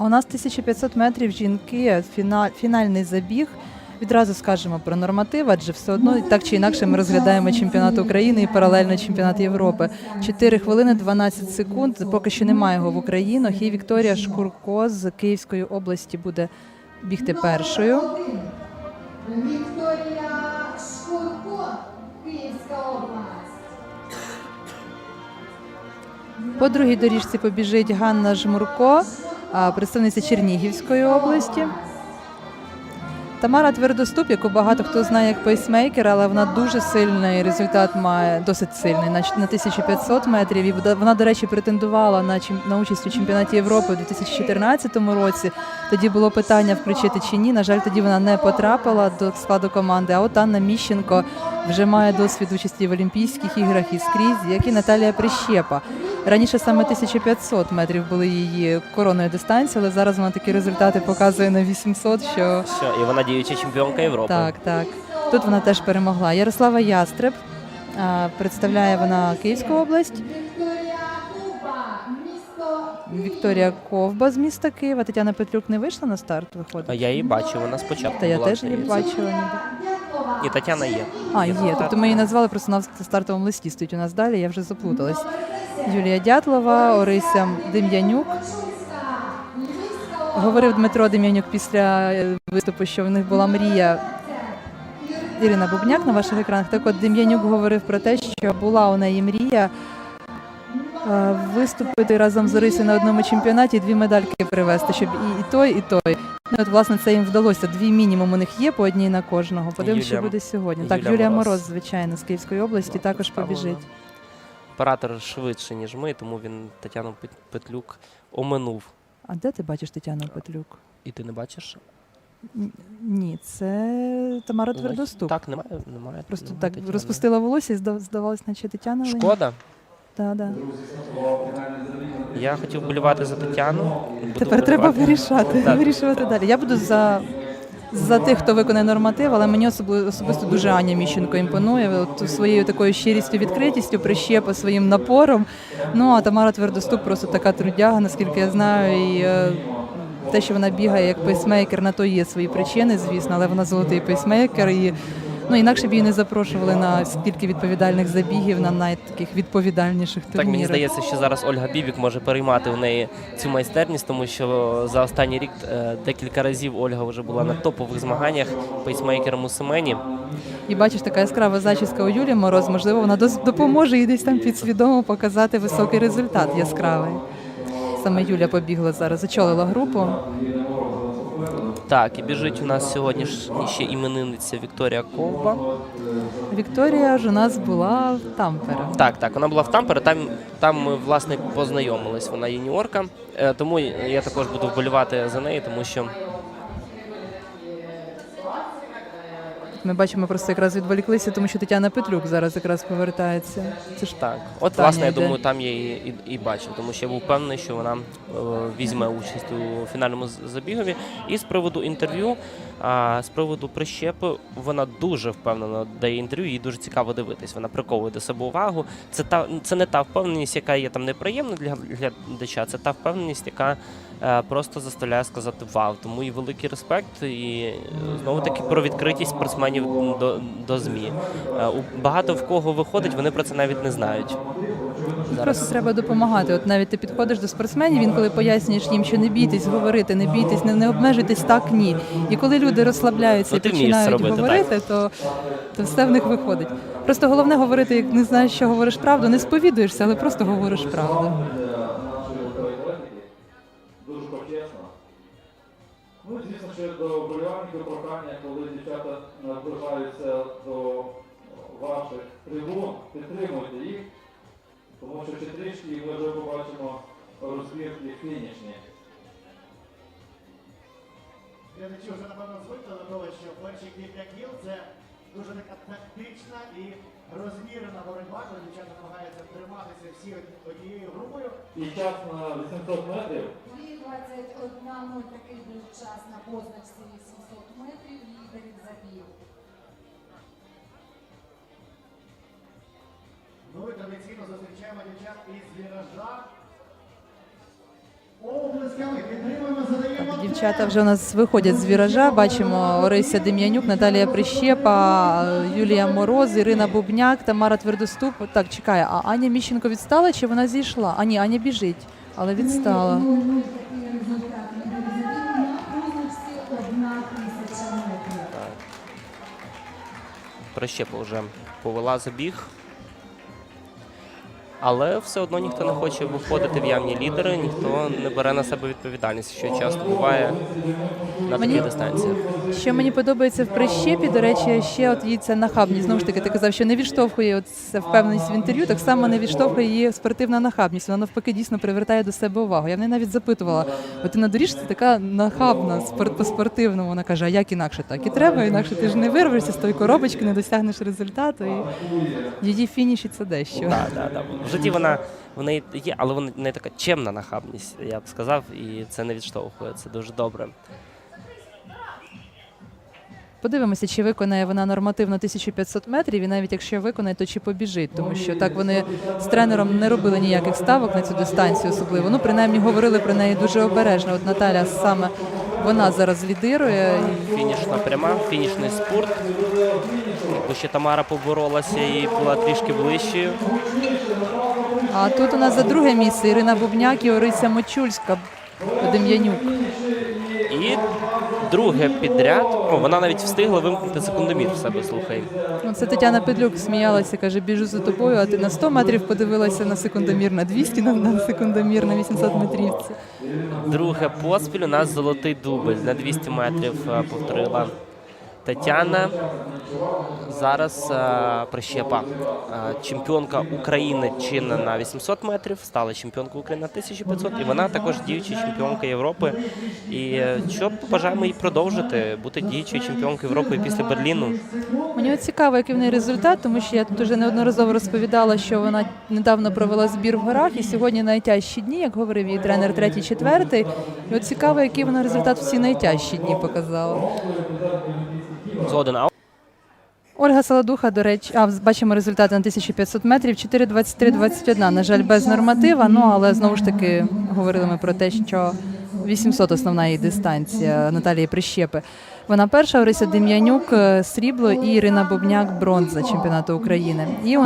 А у нас 1500 метрів жінки, фіна- фінальний забіг. Відразу скажемо про норматив, адже все одно так чи інакше ми розглядаємо чемпіонат України і паралельно чемпіонат Європи. 4 хвилини 12 секунд. Поки що немає його в Українах. І Вікторія Шкурко з Київської області буде бігти першою. Вікторія Шкурко, Київська область. По другій доріжці побіжить Ганна Жмурко, представниця Чернігівської області. Тамара Твердоступ, яку багато хто знає як пейсмейкер, але вона дуже сильний результат має, досить сильний, на, ч- на 1500 метрів. І вона- до речі, претендувала на, на участь у чемпіонаті Європи у 2014 році. Тоді було питання включити чи ні. На жаль, тоді вона не потрапила до складу команди. А от Анна Міщенко вже має досвід участі в Олімпійських іграх і скрізь, як і Наталія Прищепа. Раніше саме 1500 метрів були її коронною дистанцією, але зараз вона такі результати показує на 800, що Що, і вона діюча чемпіонка Європи. так, так. Тут вона теж перемогла. Ярослава Ястреб а, представляє вона Київську область. Вікторія Ковба з міста Києва. Тетяна Петлюк не вийшла на старт, А виходить. я її бачу, вона спочатку Та я була, теж її здається. бачила ніби. І Тетяна є. А, є. Тобто ми її назвали просто на стартовому листі стоїть у нас далі, я вже заплуталась. Юлія Дятлова, Орися Дем'янюк. Говорив Дмитро Дем'янюк після е, виступу, що в них була мрія. Ірина Бубняк на ваших екранах. Так от Дем'янюк говорив про те, що була у неї мрія е, виступити разом з Орисою на одному чемпіонаті і дві медальки привезти, щоб і, той, і той. Ну, от, власне, це їм вдалося. Дві мінімум у них є, по одній на кожного. Подивимося, що буде сьогодні. Так, Юлія Юлія Мороз. Мороз, звичайно, з Київської області також побіжить. Оператор швидше, ніж ми, тому він Тетяну Петлюк оминув. А де ти бачиш Тетяну Петлюк? І ти не бачиш? Ні, це Тамара Твердоступ. Так, немає. немає Просто немає так Тетяни. розпустила волосся і здав- здавалось, наче Тетяна. Шкода. Да, да. Я хотів болювати за Тетяну. Тепер треба вирішати, Так. вирішувати далі. Я буду за, за тих, хто виконає норматив, але мені особисто дуже Аня Міщенко імпонує. От своєю такою щирістю, відкритістю, прищепа своїм напором. Ну а Тамара Твердоступ просто така трудяга, наскільки я знаю. І, е, те, що вона бігає як пейсмейкер, на то є свої причини, звісно, але вона золотий пейсмейкер. І, ну, інакше б її не запрошували на стільки відповідальних забігів, на найтаких відповідальніших турнірах. Так мені здається, що зараз Ольга Бібік може переймати у неї цю майстерність, тому що за останній рік е, декілька разів Ольга вже була на топових змаганнях пейсмейкером у Семені. І бачиш, така яскрава зачіска у Юлі Мороз, можливо, вона допоможе їй десь там підсвідомо показати високий результат яскравий. Саме Юля побігла зараз, очолила групу. Так, і біжить у нас сьогодні ще іменинниця Вікторія Ковба. Вікторія ж у нас була в Тампере. Так, так, вона була в Тампере, там, там ми власне познайомились. Вона юніорка. Е, Тому я також буду вболівати за неї, тому що Ми бачимо, просто якраз відволіклися, тому що Тетяна Петлюк зараз якраз повертається. Це ж так. От Таня власне, я йде. думаю, там я її і, і бачив, тому що я був певний, що вона е, візьме участь у фінальному з- забігові. І з приводу інтерв'ю, а, з приводу прищепи, вона дуже впевнено дає інтерв'ю, їй дуже цікаво дивитись. Вона приковує до себе увагу. Це та це не та впевненість, яка є там неприємна для глядача, це та впевненість, яка е, просто заставляє сказати вау. Тому і великий респект, і е, знову таки про відкритість спортсменів до, до ЗМІ. Е, Багато в кого виходить, вони про це навіть не знають. Просто треба допомагати. От навіть ти підходиш до спортсменів, він коли пояснюєш їм, що не бійтесь говорити, не бійтесь, не, не обмежуйтесь так, ні. І коли люди розслабляються Ну, і починають робити, говорити, то, то все в них виходить. Просто головне говорити, як не знаєш, що говориш правду, не сповідуєшся, але просто говориш правду. дуже почесно. Ну, звісно, ще до вболівальників прохання, коли дівчата наближаються до ваших трибун, підтримуйте їх, тому що ще трішки і ми вже побачимо розбір і фінішні. Глядачі вже напевно звикли до того, що перші кілька кіл це дуже така тактична і розмірена боротьба, коли дівчата намагаються триматися всі однією групою. І час на 800 метрів 2.21 такий був час на позначці 800 Зустрічаємо із віража. Оплесками. Дівчата вже у нас виходять з віража. Бачимо Орися Дем'янюк, Наталія Прищепа, Юлія Мороз, Ірина Бубняк, Тамара Твердоступ. Так, чекає, а Аня Міщенко відстала чи вона зійшла? А ні, Аня біжить, але відстала. Прищепа вже повела забіг. Але все одно ніхто не хоче виходити в явні лідери, ніхто не бере на себе відповідальність, що часто буває на Мені- таких дистанціях. Що мені подобається в прищепі, до речі, ще от її ця нахабність. Знову ж таки, ти казав, що не відштовхує от ця впевненість в інтерв'ю, так само не відштовхує її спортивна нахабність. Вона навпаки дійсно привертає до себе увагу. Я в неї навіть запитувала, от ти на доріжці така нахабна, спорт по-спортивному. Вона каже, а як інакше так? І треба, інакше ти ж не вирвешся з тої коробочки, не досягнеш результату. І її фініші це дещо. Да, да, да. В житті вона в неї є, але вона не така чемна нахабність, я б сказав, і це не відштовхує. Це дуже добре. Подивимося, чи виконає вона нормативно 1500 метрів, і навіть якщо виконає, то чи побіжить, тому що так вони з тренером не робили ніяких ставок на цю дистанцію, особливо. Ну, принаймні говорили про неї дуже обережно. От Наталя саме вона зараз лідирує. Фінішна пряма, фінішний спорт. Якби ще Тамара поборолася і була трішки ближчою. А тут у нас за друге місце Ірина Бубняк і Орися Мочульська Дем'янюк. І друге підряд. О, вона навіть встигла вимкнути секундомір в себе, слухай. Ну, це Тетяна Петлюк сміялася, каже, біжу за тобою, а ти на 100 метрів подивилася на секундомір, на 200 на, на секундомір, на 800 метрівці. Друге поспіль у нас золотий дубль на 200 метрів повторила Тетяна. Зараз е, прищепа. Е, чемпіонка України чинна на 800 метрів, стала чемпіонкою України на 1500, і вона також діюча чемпіонка Європи. І е, що побажаємо їй продовжити бути діючою чемпіонкою Європи після Берліну. Мені цікаво, який в неї результат, тому що я тут вже неодноразово розповідала, що вона недавно провела збір в горах, і сьогодні найтяжчі дні, як говорив її тренер, третій, четвертий. І от цікаво, який вона результат всі найтяжчі дні показала. Згоден. Ольга Солодуха, до речі, а бачимо результати на 1500 метрів 4.23.21. На жаль, без норматива. Ну але знову ж таки говорили ми про те, що 800 основна її дистанція Наталії Прищепи. Вона перша, Орися Дем'янюк, е, срібло і Ірина Бобняк, бронза чемпіонату України. І